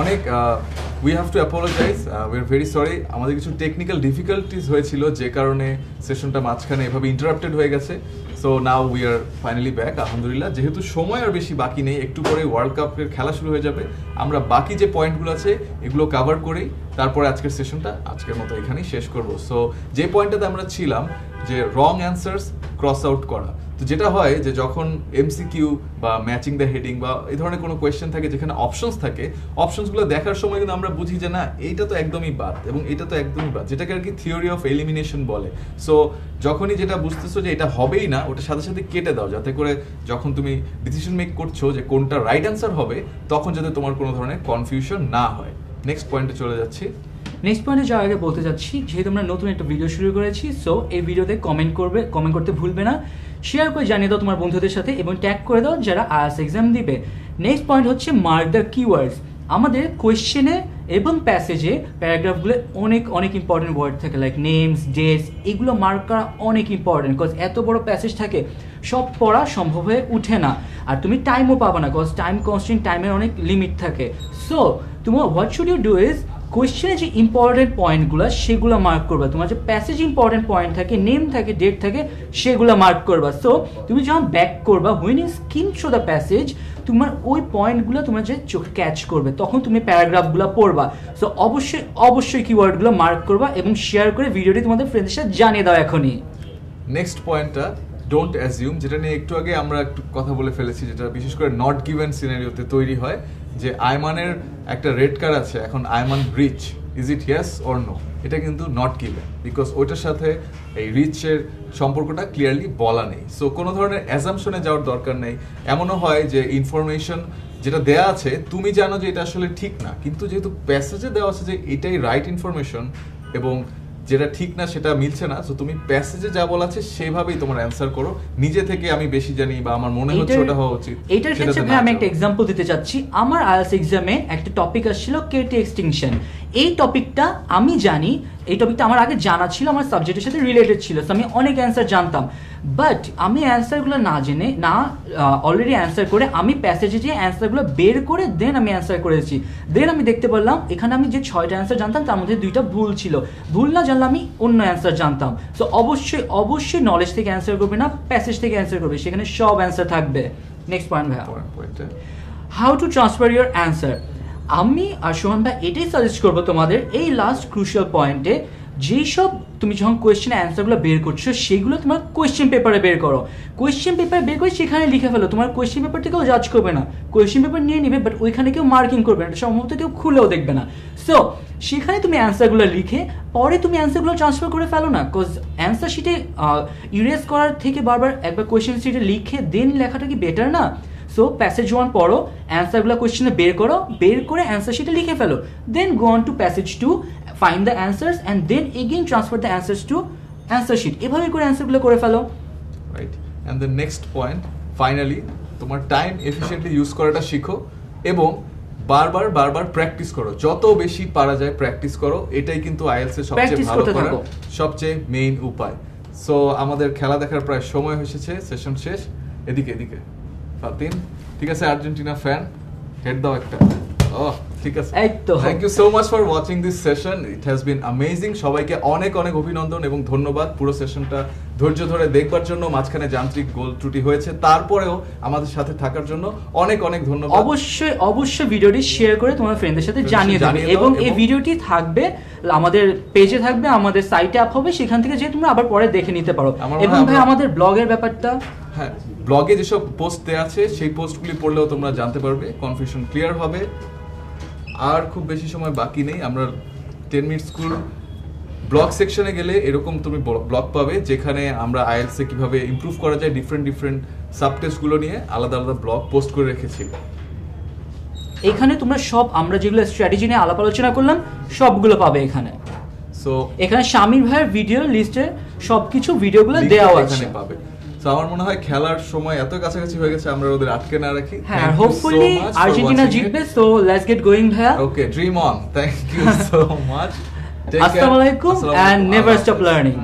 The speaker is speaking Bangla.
অনেক we have to apologize we are very sorry আমাদের কিছু টেকনিক্যাল ডিফিকাল্টিস হয়েছিল, যে কারণে সেশনটা মাঝখানে এভাবে ইন্টারাপ্টেড হয়ে গেছে। So now we are finally back আলহামদুলিল্লাহ। যেহেতু সময় আর বেশি বাকি নেই, একটু পরে ওয়ার্ল্ড কাপের খেলা শুরু হয়ে যাবে। আমরা বাকি যে পয়েন্টগুলো আছে, এগুলো কাভার করেই তারপরে আজকের সেশনটা আজকের মতো এখানেই শেষ করব। সো যে পয়েন্টটাতে আমরা ছিলাম, যে রং অ্যান্সার্স ক্রস আউট করা। তো যেটা হয় যে যখন এমসিকিউ বা ম্যাচিং দ্য হেডিং বা এই ধরনের কোনো কোয়েশ্চেন থাকে যেখানে অপশনস থাকে অপশনসগুলো দেখার সময় কিন্তু আমরা বুঝি যে না, এইটা তো একদমই বাদ এবং এটা তো একদমই বাদ, যেটাকে আর কি থিওরি অফ এলিমিনেশন বলে। সো যখনই যেটা বুঝতেছো যে এটা হবেই না ওটা সাথে সাথে কেটে দাও, যাতে করে যখন তুমি ডিসিশন মেক করছ যে কোনটা রাইট অ্যান্সার হবে, তখন যাতে তোমার কোনো ধরনের কনফিউশন না হয়। নেক্সট পয়েন্টে চলে যাচ্ছি। নেক্সট পয়েন্টে যাওয়ার আগে বলতে যাচ্ছি, যেহেতু আমরা নতুন একটা ভিডিও শুরু করেছি সো এই ভিডিওতে কমেন্ট করবে কমেন্ট করতে ভুলবে না। শেয়ার করে জানিয়ে দাও তোমার বন্ধুদের সাথে এবং ট্যাগ করে দাও যারা আইএস এক্সাম দিবে। নেক্সট পয়েন্ট হচ্ছে মার্ক দ্য কিওয়ার্ডস আমাদের কোয়েশ্চেনে এবং প্যাসেজে প্যারাগ্রাফগুলো অনেক অনেক ইম্পর্টেন্ট ওয়ার্ড থাকে লাইক নেমস ডেটস এগুলো মার্ক করা অনেক ইম্পর্টেন্ট বিকজ এত বড় প্যাসেজ থাকে, সব পড়া সম্ভব হয়ে উঠে না। আর তুমি টাইমও পাবে না বিকজ টাইম কনস্ট্যান্ট টাইমের অনেক লিমিট থাকে। সো তোমার what should you do is কোয়েশ্চেনে যে ইম্পর্টেন্ট পয়েন্টগুলো সেগুলো মার্ক করবা। তোমার যে প্যাসেজ ইম্পর্টেন্ট পয়েন্ট থাকে নেম থাকে ডেট থাকে, সেগুলো মার্ক করবা। সো তুমি যখন ব্যাক করবা when is screen show the passage তোমার ওই পয়েন্টগুলো তোমার যে চোখে ক্যাচ করবে, তখন তুমি প্যারাগ্রাফগুলো পড়বা। সো অবশ্যই অবশ্যই কিওয়ার্ডগুলো মার্ক করবা এবং শেয়ার করে ভিডিওটি তোমাদের ফ্রেন্ডের সাথে জানিয়ে দাও এখনই। নেক্সট পয়েন্টটা ডোন্ট অ্যাজিউম যেটা নিয়ে একটু আগে আমরা একটু কথা বলে ফেলেছি, যেটা বিশেষ করে নট গিভেন সিনারিওতে তৈরি হয়, যে আয়মানের একটা রেড কার্ড আছে, এখন Ayman breach is it yes or no এটা কিন্তু নট গিভেন বিকজ ওইটার সাথে এই রিচের সম্পর্কটা ক্লিয়ারলি বলা নেই। সো কোনো ধরনের অ্যাজামশনে যাওয়ার দরকার নেই। এমনও হয় যে ইনফরমেশন যেটা দেয়া আছে, তুমি জানো যে এটা আসলে ঠিক না, কিন্তু যেহেতু প্যাসেজে দেওয়া আছে যে এটাই রাইট ইনফরমেশন এবং যেটা ঠিক না সেটা মিলছে না। তো তুমি প্যাসেজে যা বলা আছে সেভাবেই তোমার অ্যানসার করো। নিজে থেকে আমি বেশি জানি বা আমার মনে হচ্ছে ওটা হওয়া উচিত। এটার ক্ষেত্রে আমি একটা এক্সাম্পল দিতে চাচ্ছি। আমার আইএলস এক্সামে একটা টপিক আসছিল কেটি এক্সটিংশন এই টপিকটা আমি জানি এই টপিকটা আমার আগে জানা ছিল আমার সাবজেক্টের সাথে রিলেটেড ছিল আমি অনেক অ্যান্সার জানতাম। বাট আমি অ্যান্সারগুলো না জেনে না অলরেডি অ্যান্সার করে আমি প্যাসেজে যে অ্যান্সারগুলো বের করে দেন আমি অ্যান্সার করেছি। দেন আমি দেখতে পারলাম এখানে আমি যে ছয়টা অ্যান্সার জানতাম তার মধ্যে দুইটা ভুল ছিল। ভুল না জানলে আমি অন্য অ্যান্সার জানতাম। সো অবশ্যই অবশ্যই নলেজ থেকে অ্যান্সার করবে না প্যাসেজ থেকে অ্যান্সার করবে সেখানে সব অ্যান্সার থাকবে। নেক্সট পয়েন্ট ভাইয়া। How to transfer your answer আমি আর সোহান ভাই এটাই সাজেস্ট করব তোমাদের, এই লাস্ট ক্রুশিয়াল পয়েন্টে যেই সব তুমি যখন কোয়েশ্চেন অ্যান্সারগুলো বের করছ, সেগুলো তোমার কোয়েশ্চেন পেপারে বের করো। কোয়েশ্চেন পেপার বের করে সেখানে লিখে ফেলো। তোমার কোয়েশ্চেন পেপার থেকেও জাজ করবে না। কোয়েশ্চেন পেপার নিয়ে নিবে বাট ওইখানে কেউ মার্কিং করবে না। সম্ভবত কেউ খুলেও দেখবে না। সো সেখানে তুমি অ্যান্সারগুলো লিখে, পরে তুমি অ্যান্সারগুলো ট্রান্সফার করে ফেলো না। বিকজ অ্যান্সার শিটে ইরেজ করার থেকে বারবার একবার কোয়েশ্চেন শিটে লিখে দেন লেখাটা কি বেটার না? সো প্যাসেজ ওয়ান পড়ো অ্যান্সারগুলো কোয়েশ্চেনে বের করো বের করে অ্যান্সার শিটে লিখে ফেলো। Then go on to passage to find the answers and then again transfer the answers to answer sheet এভাবে করে অ্যান্সারগুলো করে ফেলো। Right and the next point finally তোমার টাইম এফিসিয়েন্টলি ইউজ করাটা শিখো এবং বারবার বারবার প্র্যাকটিস করো। যত বেশি পারা যায় প্র্যাকটিস করো। এটাই কিন্তু আইএলস এর সবচেয়ে ভালো করার সবচেয়ে মেইন উপায়। সো আমাদের খেলা দেখার প্রায় সময় এসেছে সেশন শেষ। এদিকে এদিকে। ফাতিন ঠিক আছে আর্জেন্টিনা ফ্যান হেড দাও একটা। ও ঠিক আছে। Thank you so much for watching this session it has been amazing সবাইকে অনেক অনেক অভিনন্দন এবং ধন্যবাদ পুরো সেশনটা ধৈর্য ধরে দেখবার জন্য। মাঝখানে যান্ত্রিক গোল ত্রুটি হয়েছে। তারপরেও আমাদের সাথে থাকার জন্য অনেক অনেক ধন্যবাদ। অবশ্যই অবশ্যই ভিডিওটি শেয়ার করে তোমার ফ্রেন্ডদের সাথে জানিয়ে দেবে। এবং এই ভিডিওটি থাকবে আমাদের পেজে থাকবে আমাদের সাইটে আপ হবে। সেখান থেকে যে তোমরা আবার পরে দেখে নিতে পারো। এবং ভাই আমাদের ব্লগের ব্যাপারটা হ্যাঁ ব্লগে যেসব পোস্ট দেওয়া আছে সেই পোস্টগুলি পড়লেও তোমরা জানতে পারবে কনফিউশন ক্লিয়ার হবে। আর খুব বেশি সময় বাকি নেই আমরা টেন মিনিট স্কুল ব্লগ সেকশনে গেলে এরকম তুমি ব্লগ পাবে যেখানে আমরা আইএলসে কীভাবে ইমপ্রুভ করা যায় ডিফারেন্ট ডিফারেন্ট সাবটেস্টগুলো নিয়ে আলাদা আলাদা ব্লগ পোস্ট করে রেখেছি। এখানে তোমরা সব আমরা যেগুলো স্ট্র্যাটেজি নিয়ে আলাপ আলোচনা করলাম সবগুলো পাবে এখানে। সো এখানে শামির ভাইয়ের ভিডিও লিস্টে সবকিছু ভিডিওগুলো দেওয়া আছে। পাবে। তো আমার মনে হয় খেলার সময় এত কাছাকাছি হয়ে গেছে আমরা ওদের আটকে না রাখি। হ্যাঁ হোপফুলি আর্জেন্টিনা জিতবে সো লেটস গেট গোইং ভাইয়া। Okay dream on thank you so much আসসালামু আলাইকুম এন্ড নেভার স্টপ লার্নিং